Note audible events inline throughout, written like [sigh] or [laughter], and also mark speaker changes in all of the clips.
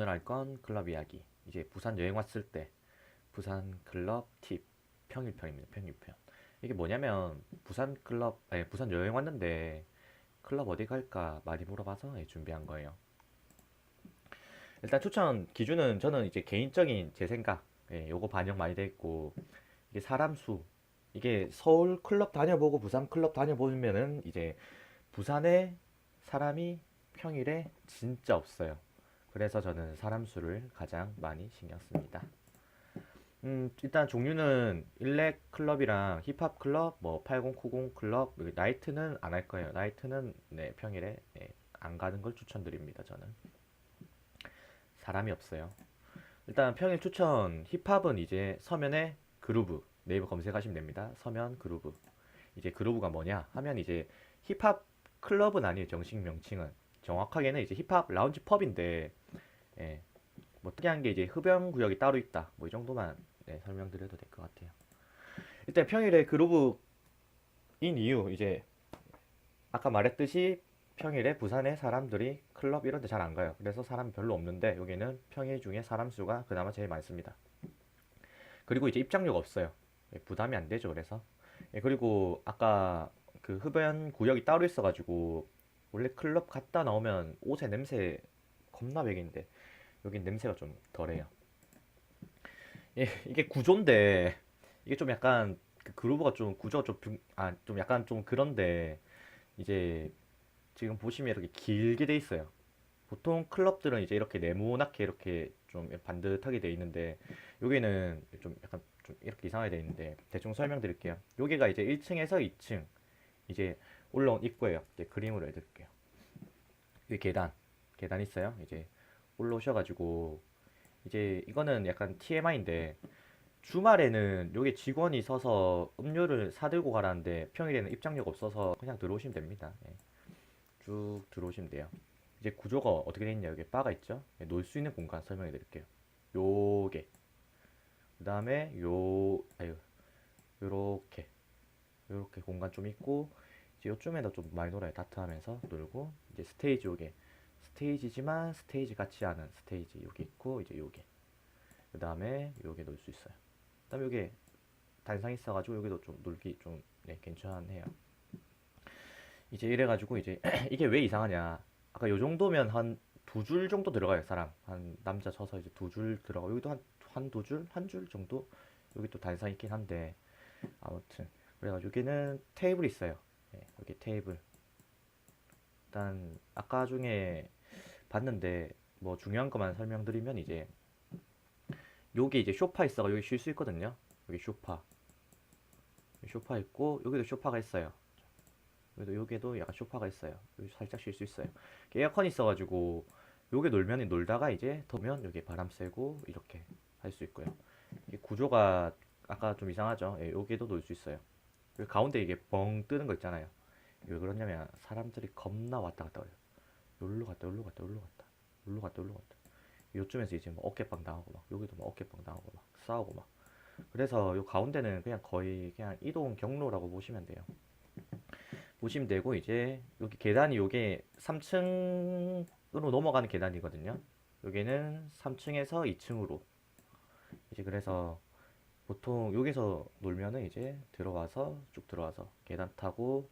Speaker 1: 오늘 할 건 클럽 이야기. 이제 부산 여행 왔을 때 부산 클럽 팁 평일편입니다. 평일편. 이게 뭐냐면 부산 클럽 아니 부산 여행 왔는데 클럽 어디 갈까 많이 물어봐서 예, 준비한 거예요. 일단 추천 기준은 저는 이제 개인적인 제 생각 예, 요거 반영 많이 돼 있고 이게 사람 수 이게 서울 클럽 다녀보고 부산 클럽 다녀보면은 이제 부산에 사람이 평일에 진짜 없어요. 그래서 저는 사람 수를 가장 많이 신경 씁니다. 음, 일단 종류는 일렉 클럽이랑 힙합 클럽, 뭐 8090 클럽, 여기 나이트는 안 할 거예요. 나이트는 네, 평일에 네, 안 가는 걸 추천드립니다. 저는 사람이 없어요. 일단 평일 추천 힙합은 이제 서면에 그루브 네이버 검색하시면 됩니다. 서면 그루브 이제 그루브가 뭐냐 하면 이제 힙합 클럽은 아니에요. 정식 명칭은 정확하게는 이제 힙합 라운지 펍인데 예, 뭐 특이한 게 이제 흡연 구역이 따로 있다. 뭐 이 정도만 네, 설명드려도 될 것 같아요. 일단 평일에 그루브인 이유 이제 아까 말했듯이 평일에 부산에 사람들이 클럽 이런 데 잘 안 가요. 그래서 사람이 별로 없는데 여기는 평일 중에 사람 수가 그나마 제일 많습니다. 그리고 이제 입장료가 없어요. 예, 부담이 안 되죠. 그래서 예, 그리고 아까 그 흡연 구역이 따로 있어가지고 원래 클럽 갔다 나오면 옷에 냄새 겁나 배기인데 여긴 냄새가 좀 덜해요. 예, 이게 구조인데 이게 좀 약간 그 그루브가 좀 구조가 좀, 붕- 아, 좀 약간 좀 그런데 이제 지금 보시면 이렇게 길게 돼 있어요. 보통 클럽들은 이제 이렇게 네모나게 이렇게 좀 반듯하게 돼 있는데 여기는 좀 약간 좀 이렇게 이상하게 돼 있는데 대충 설명드릴게요. 여기가 이제 1층에서 2층 이제 올라온 입구예요. 이제 그림으로 해드릴게요. 여기 계단 계단 있어요. 이제 올라오셔가지고 이제 이거는 약간 TMI인데 주말에는 여기 직원이 서서 음료를 사들고 가라는데 평일에는 입장료가 없어서 그냥 들어오시면 됩니다. 예. 쭉 들어오시면 돼요. 이제 구조가 어떻게 되어 있냐 여기 바가 있죠? 예, 놀수 있는 공간 설명해 드릴게요. 요게 그 다음에 요 아유 요렇게 요렇게 공간 좀 있고 이제 요쯤에도 좀 많이 놀아요. 다트 하면서 놀고 이제 스테이지 요게 스테이지지만 스테이지 같지 않은 스테이지. 여기 있고 이제 요게. 그 다음에 요게 놀수 있어요. 그 다음에 요게 단상 있어가지고 여기도 좀 놀기 좀 네, 괜찮네요. 이제 이래가지고 이제 [clears throat] 이게 왜 이상하냐. 아까 요 정도면 한 두 줄 정도 들어가요 사람. 한 남자 쳐서 이제 두 줄 들어가고 여기도 한 한 두 줄? 한 줄 정도? 여기 또 단상 있긴 한데 아무튼. 그래가지고 여기는 테이블 있어요. 네, 여기 테이블. 일단 아까 중에 봤는데 뭐 중요한 것만 설명드리면 이제 여기 이제 쇼파 있어가 여기 쉴 수 있거든요. 여기 쇼파. 쇼파 있고 여기도 쇼파가 있어요. 그래도 여기도 약간 쇼파가 있어요. 여기 살짝 쉴 수 있어요. 에어컨 있어가지고 요게 놀면 놀다가 이제 더면 여기 바람 쐬고 이렇게 할 수 있고요. 이 구조가 아까 좀 이상하죠? 예, 여기도 놀 수 있어요. 여기 가운데 이게 뻥 뜨는 거 있잖아요. 왜 그러냐면 사람들이 겁나 왔다 갔다 그래요 여기로 갔다 여기로 갔다 여기로 갔다. 여기로 갔다 여기로 갔다. 요쯤에서 이제 뭐 어깨빵 당하고 막 여기도 막 어깨빵 당하고 막 싸우고 막. 그래서 요 가운데는 그냥 거의 그냥 이동 경로라고 보시면 돼요. 보시면 되고 이제 여기 계단이 요게 3층으로 넘어가는 계단이거든요. 여기는 3층에서 2층으로. 이제 그래서 보통 여기서 놀면은 이제 들어와서 쭉 들어와서 계단 타고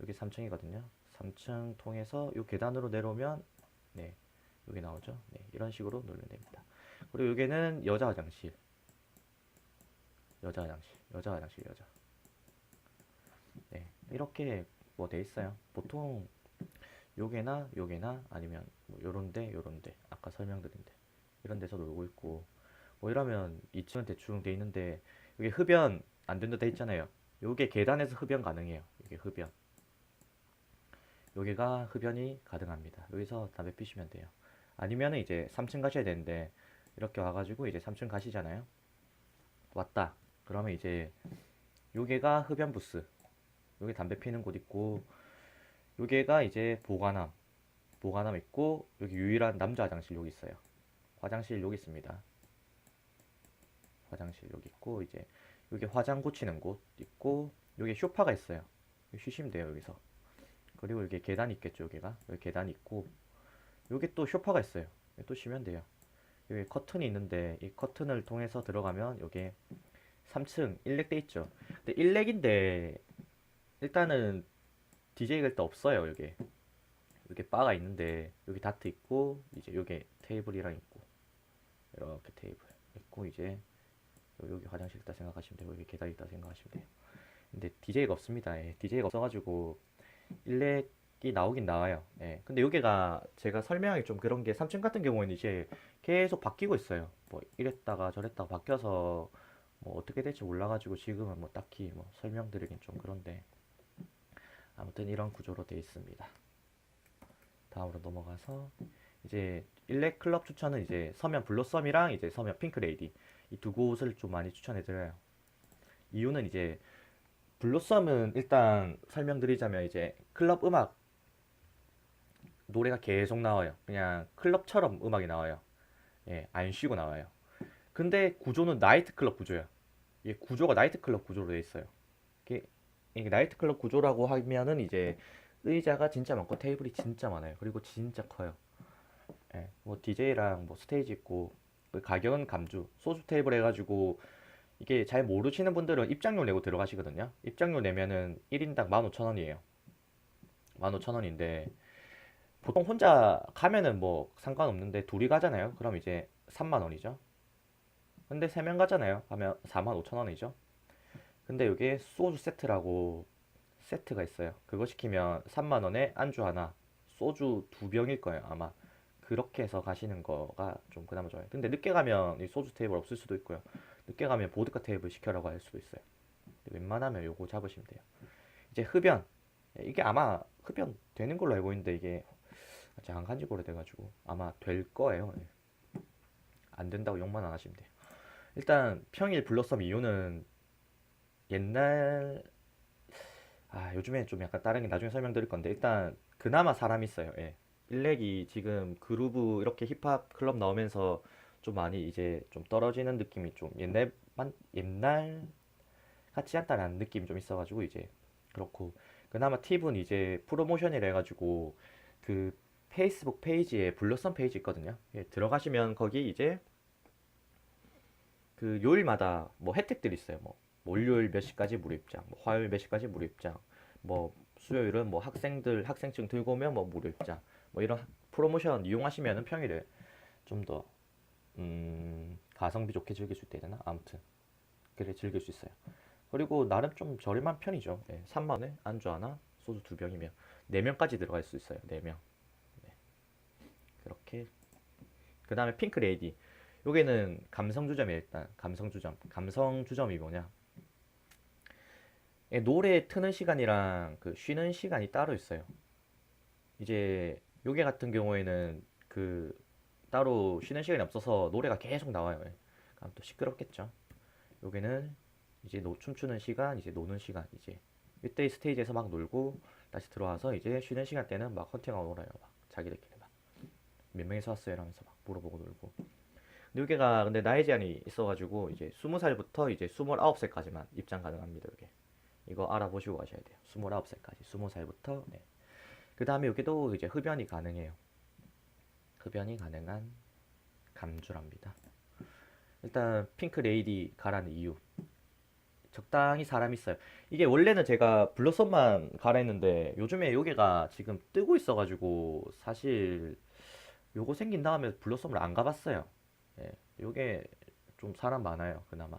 Speaker 1: 여기 3층이거든요. 3층 통해서 요 계단으로 내려오면 네 여기 나오죠. 네 이런 식으로 놀면 됩니다. 그리고 여기는 여자 화장실, 여자 화장실, 여자 화장실, 여자. 네 이렇게 뭐 돼 있어요. 보통 요게나 요게나 아니면 뭐 요런데 요런데 아까 설명드린 데 이런 데서 놀고 있고 뭐 이러면 2층은 대충 돼 있는데 여기 흡연 안 된다 돼 있잖아요. 요게 계단에서 흡연 가능해요. 이게 흡연. 여기가 흡연이 가능합니다. 여기서 담배 피시면 돼요. 아니면은 이제 3층 가셔야 되는데 이렇게 와가지고 이제 3층 가시잖아요. 왔다. 그러면 이제 요게가 흡연 부스. 여기 담배 피는 곳 있고 여기가 이제 보관함 보관함 있고 여기 유일한 남자 화장실 여기 있어요 화장실 여기 있습니다 화장실 여기 있고 이제 여기 화장 고치는 곳 있고 여기 쇼파가 있어요 쉬시면 돼요 여기서 그리고 여기 계단 있겠죠 여기가 여기 계단 있고 여기 또 쇼파가 있어요 또 쉬면 돼요 여기 커튼이 있는데 이 커튼을 통해서 들어가면 여기 3층 일렉 돼 있죠. 근데 일렉인데 일단은 DJ가 일단 없어요 여기. 여기 바가 있는데 여기 다트 있고 이제 여기 테이블이랑 있고 이렇게 테이블 있고 이제 요- 여기 화장실 있다 생각하시면 되고 여기 계단 있다 생각하시면 돼요. 근데 DJ가 없습니다. 예, DJ가 없어가지고 일렉이 나오긴 나와요. 예. 근데 여기가 제가 설명하기 좀 그런 게 3층 같은 경우에는 이제 계속 바뀌고 있어요. 뭐 이랬다가 저랬다가 바뀌어서 뭐 어떻게 될지 몰라가지고 지금은 뭐 딱히 뭐 설명드리긴 좀 그런데 아무튼 이런 구조로 되어 있습니다. 다음으로 넘어가서 이제 일렉 클럽 추천은 이제 서면 블로썸이랑 이제 서면 핑크레이디 이 두 곳을 좀 많이 추천해 드려요. 이유는 이제 블로썸은 일단 설명드리자면 이제 클럽 음악 노래가 계속 나와요. 그냥 클럽처럼 음악이 나와요. 예, 안 쉬고 나와요. 근데 구조는 나이트 클럽 구조야. 이 구조가 나이트 클럽 구조로 돼 있어요. 이게, 이게 나이트 클럽 구조라고 하면은 이제 의자가 진짜 많고 테이블이 진짜 많아요. 그리고 진짜 커요. 예, 뭐 DJ랑 뭐 스테이지 있고 그 가격은 감주 소주 테이블 해가지고 이게 잘 모르시는 분들은 입장료 내고 들어가시거든요. 입장료 내면은 1인당 15,000원이에요. 15,000원인데 보통 혼자 가면은 뭐 상관없는데 둘이 가잖아요. 그럼 이제 3만 원이죠. 근데 세명 가잖아요. 하면 4만 5천 원이죠. 근데 여기에 소주 세트라고 세트가 있어요. 그거 시키면 3만 원에 안주 하나, 소주 두 병일 거예요, 아마. 그렇게 해서 가시는 거가 좀 그나마 좋아요. 근데 늦게 가면 이 소주 테이블 없을 수도 있고요. 늦게 가면 보드카 테이블 시켜라고 할 수도 있어요. 웬만하면 요거 잡으시면 돼요. 이제 흡연. 예, 이게 아마 흡연 되는 걸로 알고 있는데 이게 아직 안 간지 오래돼가지고 아마 될 거예요. 예. 안 된다고 욕만 안 하시면 돼요. 일단 평일 블러썸 이유는 옛날 아 요즘에 좀 약간 다른 게 나중에 설명드릴 건데 일단 그나마 사람 있어요. 예. 일렉이 지금 그루브 이렇게 힙합 클럽 나오면서 좀 많이 이제 좀 떨어지는 느낌이 좀 옛날만 옛날 같지 않다라는 느낌이 좀 있어가지고 이제 그렇고 그나마 팁은 이제 프로모션이라 해가지고 그 페이스북 페이지에 블러썸 페이지 있거든요. 예, 들어가시면 거기 이제 그 요일마다 뭐 혜택들이 있어요. 뭐 월요일 몇 시까지 무료 입장, 뭐 화요일 몇 시까지 무료 입장, 뭐 수요일은 뭐 학생들 학생증 들고 오면 뭐 무료 입장, 뭐 이런 프로모션 이용하시면은 평일에 좀더 음, 가성비 좋게 즐길 수 있다 해야 되나? 아무튼 그래 즐길 수 있어요. 그리고 나름 좀 저렴한 편이죠. 예, 3만 원에 안주 하나, 소주 두 병이면 네 명까지 들어갈 수 있어요. 네 명. 네. 그렇게 그 다음에 핑크 레이디. 요게는 감성 주점이에요. 일단 감성 주점. 감성 주점이 뭐냐? 예, 노래 트는 시간이랑 그 쉬는 시간이 따로 있어요. 이제 요게 같은 경우에는 그 따로 쉬는 시간이 없어서 노래가 계속 나와요. 예. 그럼 또 시끄럽겠죠. 요게는 이제 노, 춤추는 시간, 이제 노는 시간, 이제 이때 스테이지에서 막 놀고 다시 들어와서 이제 쉬는 시간 때는 막 헌팅하고 놀아요. 막 자기들끼리 막 몇 명이서 왔어요 이러면서 막 물어보고 놀고. 근데 여기가 근데 나이 제한이 있어가지고 이제 20살부터 이제 29살까지만 입장 가능합니다. 여기 이거 알아보시고 가셔야 돼요. 29살까지 20살부터 네. 그 다음에 여기도 이제 흡연이 가능해요. 흡연이 가능한 감주랍니다. 일단 핑크 레이디 가라는 이유 적당히 사람 있어요. 이게 원래는 제가 블러썸만 가라 했는데 요즘에 여기가 지금 뜨고 있어가지고 사실 요거 생긴 다음에 블러썸을 안 가봤어요. 예, 요게 좀 사람 많아요. 그나마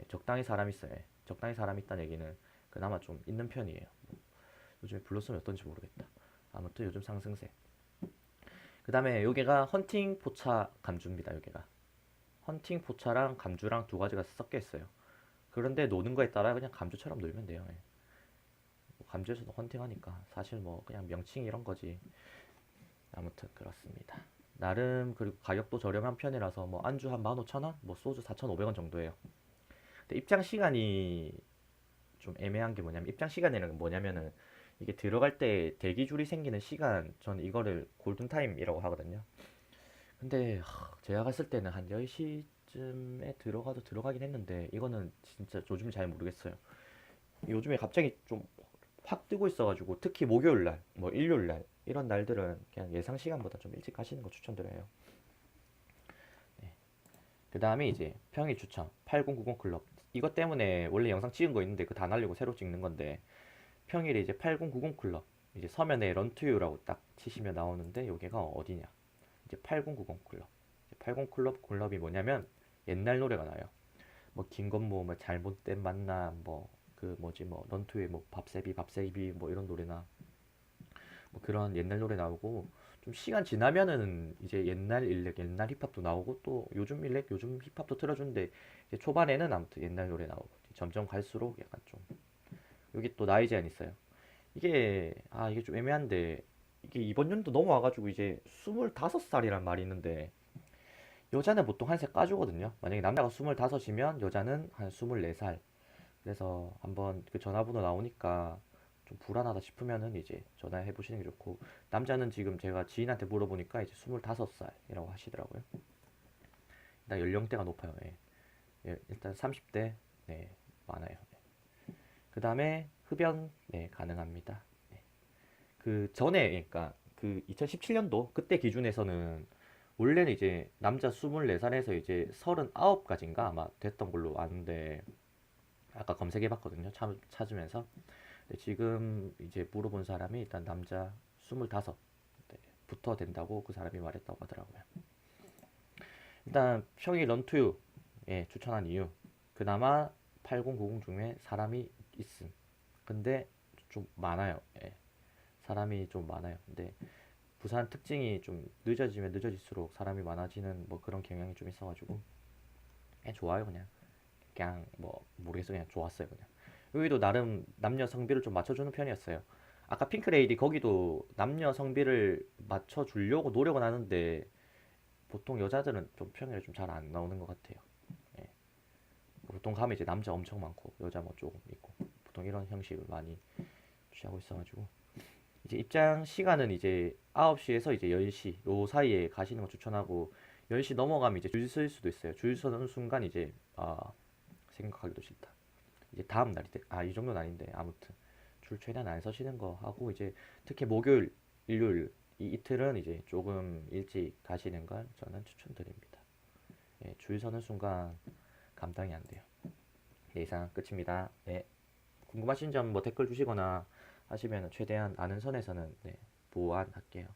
Speaker 1: 예, 적당히 사람 있어요. 예, 적당히 사람 있다는 얘기는 그나마 좀 있는 편이에요. 요즘에 블러썸이 어떤지 모르겠다. 아무튼 요즘 상승세. 그 다음에 여기가 헌팅 포차 감주입니다. 여기가 헌팅 포차랑 감주랑 두 가지가 섞여 있어요. 그런데 노는 거에 따라 그냥 감주처럼 놀면 돼요. 예. 뭐 감주에서도 헌팅하니까 사실 뭐 그냥 명칭 이런 거지. 아무튼 그렇습니다. 나름 그리고 가격도 저렴한 편이라서 뭐 안주 한 15,000원, 뭐 소주 4,500원 정도예요. 근데 입장 시간이 좀 애매한 게 뭐냐면 입장 시간이라는 건 뭐냐면은 이게 들어갈 때 대기 줄이 생기는 시간 저는 이거를 골든 타임이라고 하거든요. 근데 하, 제가 갔을 때는 한 10시쯤에 들어가도 들어가긴 했는데 이거는 진짜 요즘 잘 모르겠어요. 요즘에 갑자기 좀 확 뜨고 있어가지고 특히 목요일 날, 뭐 일요일 날 이런 날들은 그냥 예상 시간보다 좀 일찍 가시는 거 추천드려요. 네. 그 다음에 이제 평일 추천 8090 클럽 이것 때문에 원래 영상 찍은 거 있는데 그 다 날리고 새로 찍는 건데 평일에 이제 8090 클럽 이제 서면에 런투유라고 딱 치시면 나오는데 여기가 어디냐? 이제 8090 클럽. 80 클럽 클럽이 뭐냐면 옛날 노래가 나요. 뭐 김건모 뭐 잘못된 만남 뭐 그 뭐지 뭐 런투유의 뭐 밥세비 밥세비 뭐 이런 노래나 뭐 그런 옛날 노래 나오고 좀 시간 지나면은 이제 옛날 일렉 옛날 힙합도 나오고 또 요즘 일렉 요즘 힙합도 틀어주는데 이제 초반에는 아무튼 옛날 노래 나오고 점점 갈수록 약간 좀 여기 또 나이 제한 있어요 이게 아 이게 좀 애매한데 이게 이번 연도 넘어와가지고 이제 25살이란 말이 있는데 여자는 보통 한 살 까주거든요 만약에 남자가 25이면 여자는 한 24살 그래서 한번 그 전화번호 나오니까 좀 불안하다 싶으면은 이제 전화해 보시는 게 좋고 남자는 지금 제가 지인한테 물어보니까 이제 25살이라고 하시더라고요. 일단 연령대가 높아요. 예. 예, 일단 30대 네, 많아요. 그 다음에 흡연 네, 가능합니다. 네. 그 전에 그러니까 그 2017년도 그때 기준에서는 원래는 이제 남자 24살에서 이제 39까지인가 아마 됐던 걸로 아는데 아까 검색해 봤거든요. 참, 찾으면서 근데 지금 이제 물어본 사람이 일단 남자 25부터 된다고 그 사람이 말했다고 하더라고요. 일단 평일 런투유 예, 추천한 이유 그나마 8090 중에 사람이 있음. 근데 좀 많아요. 예. 사람이 좀 많아요. 근데 부산 특징이 좀 늦어지면 늦어질수록 사람이 많아지는 뭐 그런 경향이 좀 있어가지고 그냥 좋아요 그냥 그냥 뭐 모르겠어요 그냥 좋았어요 그냥 여기도 나름 남녀 성비를 좀 맞춰주는 편이었어요. 아까 핑크레이디 거기도 남녀 성비를 맞춰주려고 노력은 하는데 보통 여자들은 좀 평일에 좀 잘 안 나오는 것 같아요. 예. 보통 가면 이제 남자 엄청 많고 여자 뭐 조금 있고 보통 이런 형식을 많이 취하고 있어가지고 이제 입장 시간은 이제 9시에서 이제 10시 요 사이에 가시는 거 추천하고 10시 넘어가면 이제 줄설 수도 있어요. 줄 서는 순간 이제 아 생각하기도 싫다. 이제 다음 날이 돼. 아, 이 정도는 아닌데. 아무튼. 줄 최대한 안 서시는 거 하고 이제 특히 목요일, 일요일 이 이틀은 이제 조금 일찍 가시는 걸 저는 추천드립니다. 예, 줄 서는 순간 감당이 안 돼요. 네, 이상 끝입니다. 네. 궁금하신 점 뭐 댓글 주시거나 하시면 최대한 아는 선에서는 네, 보완할게요.